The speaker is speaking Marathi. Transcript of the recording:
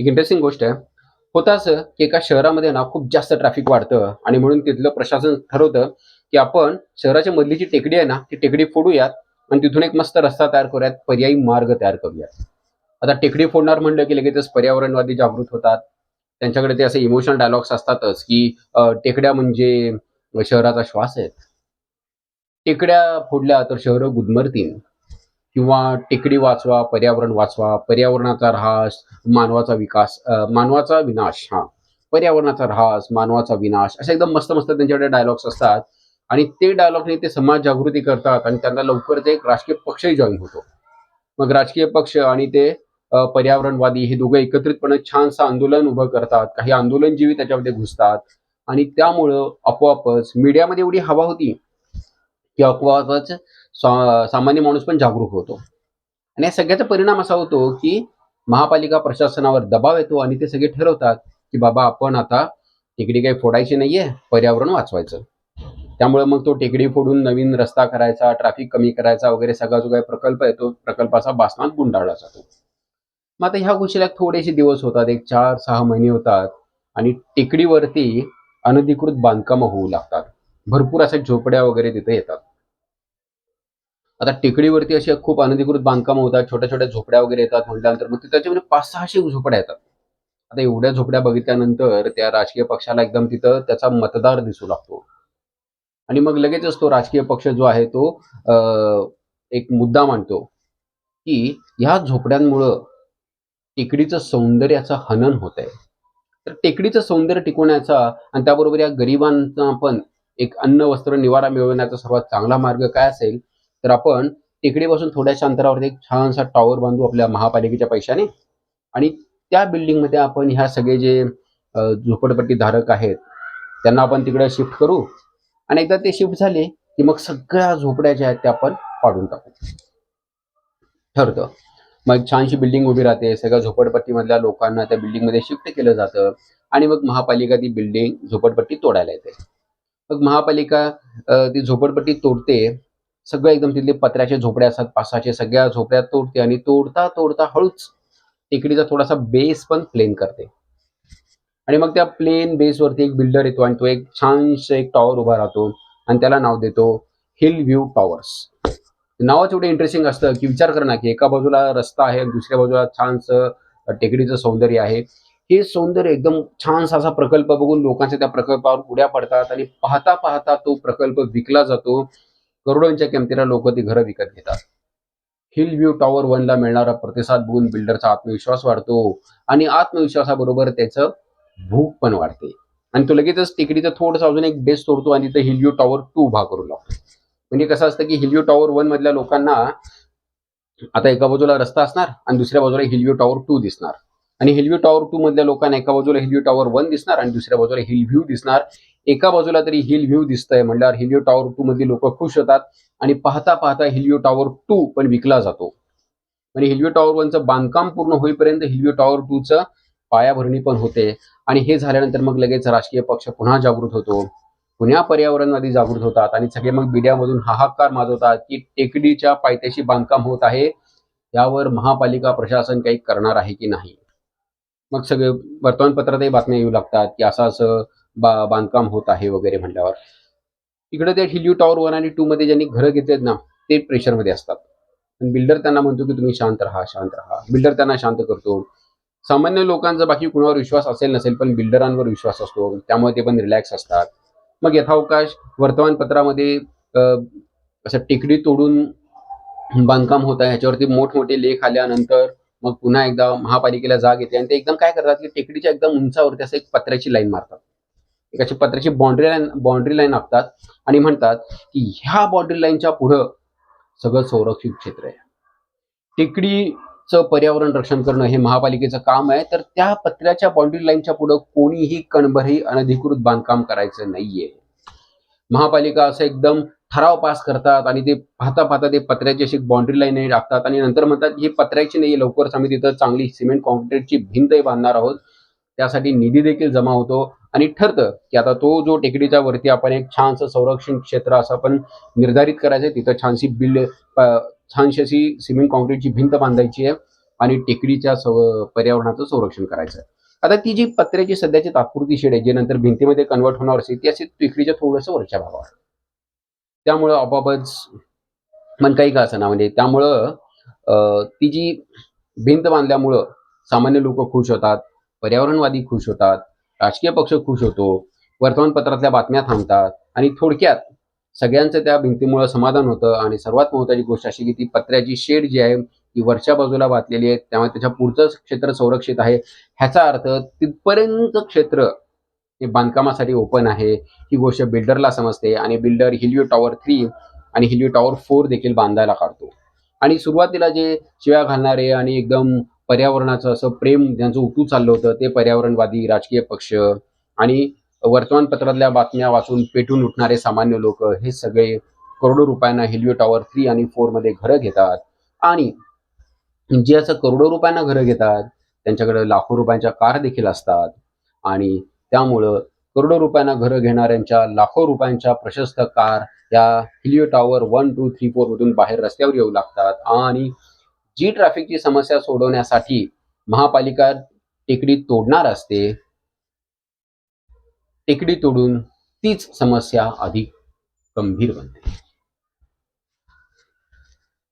एक इंटरेस्टिंग गोष्ट आहे. होतं असं की एका शहरामध्ये ना खूप जास्त ट्रॅफिक वाढतं आणि म्हणून तिथलं प्रशासन ठरवतं की आपण शहराच्या मधली जी टेकडी आहे ना ती टेकडी फोडूयात आणि तिथून एक मस्त रस्ता तयार करूयात पर्यायी मार्ग तयार करूयात. आता टेकडी फोडणार म्हणलं की लगेचच पर्यावरणवादी जागृत होतात. त्यांच्याकडे ते असे इमोशनल डायलॉग्स असतातच की टेकड्या म्हणजे शहराचा श्वास आहेत. टेकड्या फोडल्या तर शहरं गुदमरतील. किंवा टेकडी वाचवा पर्यावरण वाचवा पर्यावरणाचा ऱ्हास मानवाचा विकास मानवाचा विनाश हा. पर्यावरणाचा ऱ्हास मानवाचा विनाश असे एकदम मस्त मस्त त्यांच्याकडे डायलॉग्स असतात. आणि ते डायलॉगने ते समाज जागृती करतात आणि त्यांना लवकरच एक राजकीय पक्षही जॉईन होतो. मग राजकीय पक्ष आणि ते पर्यावरणवादी हे दोघं एकत्रितपणे छानसं आंदोलन उभं करतात. काही आंदोलनजीवी त्याच्यामध्ये घुसतात. आणि त्यामुळं आपोआपच मीडियामध्ये एवढी हवा होती की आपोआपच सामान्य माणूस पण जागरूक होतो. आणि या सगळ्याचा परिणाम असा होतो की महापालिका प्रशासनावर दबाव येतो आणि ते सगळे ठरवतात की बाबा आपण आता टेकडी काही फोडायची नाहीये पर्यावरण वाचवायचं. त्यामुळे मग तो टेकडी फोडून नवीन रस्ता करायचा ट्रॅफिक कमी करायचा वगैरे सगळा जो काही प्रकल्प आहे तो प्रकल्पाचा बासनात गुंडाळला जातो. मग आता ह्या गोष्टीला थोडेसे दिवस होतात एक चार सहा महिने होतात आणि टेकडीवरती अनधिकृत बांधकामं होऊ लागतात. भरपूर अशा झोपड्या वगैरे तिथे येतात. आता टेकडीवरती अशी खूप अनधिकृत बांधकामं होतात छोट्या छोट्या झोपड्या वगैरे येतात म्हटल्यानंतर मग त्याच्यामध्ये पाच सहाशे झोपड्या येतात. आता एवढ्या झोपड्या बघितल्यानंतर त्या राजकीय पक्षाला एकदम तिथं त्याचा मतदार दिसू लागतो. आणि मग लगेचच तो राजकीय पक्ष जो आहे तो अं, एक मुद्दा मांडतो की ह्या झोपड्यांमुळं टेकडीचं सौंदर्याचं हनन होत आहे तर टेकडीचं सौंदर्य टिकवण्याचा आणि त्याबरोबर या गरिबांना पण एक अन्न वस्त्र निवारा मिळवण्याचा सर्वात चांगला मार्ग काय असेल? तर आपण टेकडीपासून थोड्याशा अंतरावरती एक छानसा टॉवर बांधू आपल्या महापालिकेच्या पैशाने. आणि त्या बिल्डिंगमध्ये आपण ह्या सगळे जे झोपडपट्टी धारक आहेत त्यांना आपण तिकडे शिफ्ट करू. आणि एकदा ते शिफ्ट झाले की मग सगळ्या झोपड्या ज्या आहेत त्या आपण पाडून टाकू. ठरतं. मग एक छानशी बिल्डिंग उभी राहते. सगळ्या झोपडपट्टीमधल्या लोकांना त्या बिल्डिंगमध्ये शिफ्ट केलं जातं. आणि मग महापालिका ती बिल्डिंग झोपडपट्टी तोडायला येते. मग महापालिका ती झोपडपट्टी तोडते. सगळं एकदम तिथले पत्र्याचे झोपड्या असतात पासाचे सगळ्या झोपड्या तोडते आणि तोडता तोडता हळूच टेकडीचा थोडासा बेस पण प्लेन करते. आणि मग त्या प्लेन बेसवरती एक बिल्डर येतो आणि तो एक छानसं एक टॉवर उभा राहतो आणि त्याला नाव देतो हिल व्ह्यू टॉवर्स नावच एवढं इंटरेस्टिंग असतं की विचार कर ना की एका बाजूला रस्ता आहे दुसऱ्या बाजूला छानसं टेकडीचं सौंदर्य आहे. हे सौंदर्य एकदम छानसा असा प्रकल्प बघून लोकांच्या त्या प्रकल्पावर उड्या पडतात आणि पाहता पाहता तो प्रकल्प विकला जातो. करोडोंच्या किमतीला लोक ती घरं विकत घेतात. हिल व्ह्यू टॉवर वनला मिळणारा प्रतिसाद बघून बिल्डरचा आत्मविश्वास वाढतो आणि आत्मविश्वासाबरोबर त्याचं भूक पण वाढते. आणि तो लगेचच तिकडीचं थोडंसं अजून एक बेस तोडतो आणि तिथं हिलव्यू टॉवर टू उभा करू लागतो म्हणजे कसं असतं की हिलव्यू टॉवर वन मधल्या लोकांना आता एका बाजूला रस्ता असणार आणि दुसऱ्या बाजूला हिलव्यू टॉवर टू दिसणार. आणि हिलव्यू टॉवर टू मधल्या लोकांना एका बाजूला हिलव्यू टॉवर वन दिसणार आणि दुसऱ्या बाजूला हिलव्यू दिसणार. एका बाजूला तरी हिल व्ह्यू दिसतंय म्हणल्यावर हिलव्यू टॉवर टू मधली लोक खुश होतात आणि पाहता पाहता हिलव्यू टॉवर टू पण विकला जातो. आणि हिल टॉवर वनचं बांधकाम पूर्ण होईपर्यंत हिलव्यू टॉवर टूचं पायाभरणी पण होते. आणि हे झाल्यानंतर मग लगेच राजकीय पक्ष पुन्हा जागृत होतो. पुन्हा पर्यावरणवादी जागृत होतात आणि सगळे मग मीडियामधून हाहाकार माजवतात की टेकडीच्या पायथ्याशी बांधकाम होत आहे. यावर महापालिका प्रशासन काही करणार आहे की नाही? मग सगळे वर्तमानपत्रातही बातम्या येऊ लागतात की असं असं बा बांधकाम होत आहे वगैरे म्हटल्यावर इकडे ते हिल्यू टॉवर वन आणि टू मध्ये ज्यांनी घरं घेतलेत ना ते प्रेशरमध्ये असतात. आणि बिल्डर त्यांना म्हणतो की तुम्ही शांत राहा शांत राहा. बिल्डर त्यांना शांत करतो. सामान्य लोकांचा बाकी कुणावर विश्वास असेल नसेल पण बिल्डरांवर विश्वास असतो. त्यामुळे ते पण रिलॅक्स असतात. मग यथावकाश वर्तमानपत्रामध्ये असं टेकडी तोडून बांधकाम होत आहे. ह्याच्यावरती मोठमोठे लेख आल्यानंतर मग पुन्हा एकदा महापालिकेला जाग येते. आणि ते एकदम काय करतात की टेकडीच्या एकदम उंचावरती असं एक पत्र्याची लाईन मारतात. एक अशी पत्र्याची बाउंड्री लाईन बाउंड्री लाईन आखतात आणि म्हणतात की ह्या बाउंड्री लाईनच्या पुढं सगळं संरक्षित क्षेत्र आहे. टेकडीचं पर्यावरण रक्षण करणं हे महापालिकेचं काम आहे तर त्या पत्र्याच्या बाउंड्री लाईनच्या पुढं कोणीही कणभरही अनधिकृत बांधकाम करायचं नाहीये. महापालिका असं एकदम ठराव पास करतात आणि ते पाहता पाहता ते पत्र्याची अशी बाउंड्री लाईन टाकतात आणि नंतर म्हणतात ही पत्र्याची नाही लवकरच आम्ही तिथं चांगली सिमेंट कॉन्क्रीटची भिंतही बांधणार आहोत. त्यासाठी निधी देखील जमा होतो. आणि ठरतं की आता तो जो टेकडीच्या वरती आपण एक छानसं संरक्षण क्षेत्र असं आपण निर्धारित करायचं आहे तिथं छानशी बिल्ड छानशी अशी सिमेंट कॉन्क्रीटची भिंत बांधायची आहे आणि टेकडीच्या सव पर्यावरणाचं संरक्षण करायचं आता ती जी पत्र्याची सध्याची तात्पुरती शेड आहे जे नंतर भिंतीमध्ये कन्वर्ट होणार असेल ती अशी टेकडीच्या थोडंसं वरच्या भागावर त्यामुळं आपोआपच मन काही का असं ना म्हणजे त्यामुळं ती जी भिंत बांधल्यामुळं सामान्य लोक खुश होतात पर्यावरणवादी खुश होतात राजकीय पक्ष खुश होतो वर्तमानपत्रातल्या बातम्या थांबतात आणि थोडक्यात सगळ्यांचं त्या भिंतीमुळं समाधान होतं आणि सर्वात महत्वाची गोष्ट अशी की ती पत्र्याची शेड जी आहे ती वरच्या बाजूला बांधलेली आहे त्यामुळे त्याच्या पुढचं क्षेत्र संरक्षित आहे. ह्याचा अर्थ तिथपर्यंत क्षेत्र हे बांधकामासाठी ओपन आहे ही गोष्ट बिल्डरला समजते आणि बिल्डर हिलिओ टॉवर थ्री आणि हिलिओ टॉवर फोर देखील बांधायला काढतो. आणि सुरुवातीला जे शिव्या घालणारे आणि एकदम पर्यावरणाचं असं प्रेम ज्यांचं उतू चाललं होतं ते पर्यावरणवादी राजकीय पक्ष आणि वर्तमानपत्रातल्या बातम्या वाचून पेटून उठणारे सामान्य लोक हे सगळे करोडो रुपयांना हिलिओ टॉवर थ्री आणि फोरमध्ये घरं घेतात. आणि जे असं करोडो रुपयांना घरं घेतात त्यांच्याकडे लाखो रुपयांच्या कार देखील असतात. आणि त्यामुळं करोडो रुपयांना घरं घेणाऱ्यांच्या लाखो रुपयांच्या प्रशस्त कार या Helio tower one two three four मधून बाहेर रस्त्यावर येऊ लागतात. आणि जी ट्रॅफिकची समस्या सोडवण्यासाठी महापालिका टेकडी तोडणार असते टेकडी तोडून तीच समस्या अधिक गंभीर बनते.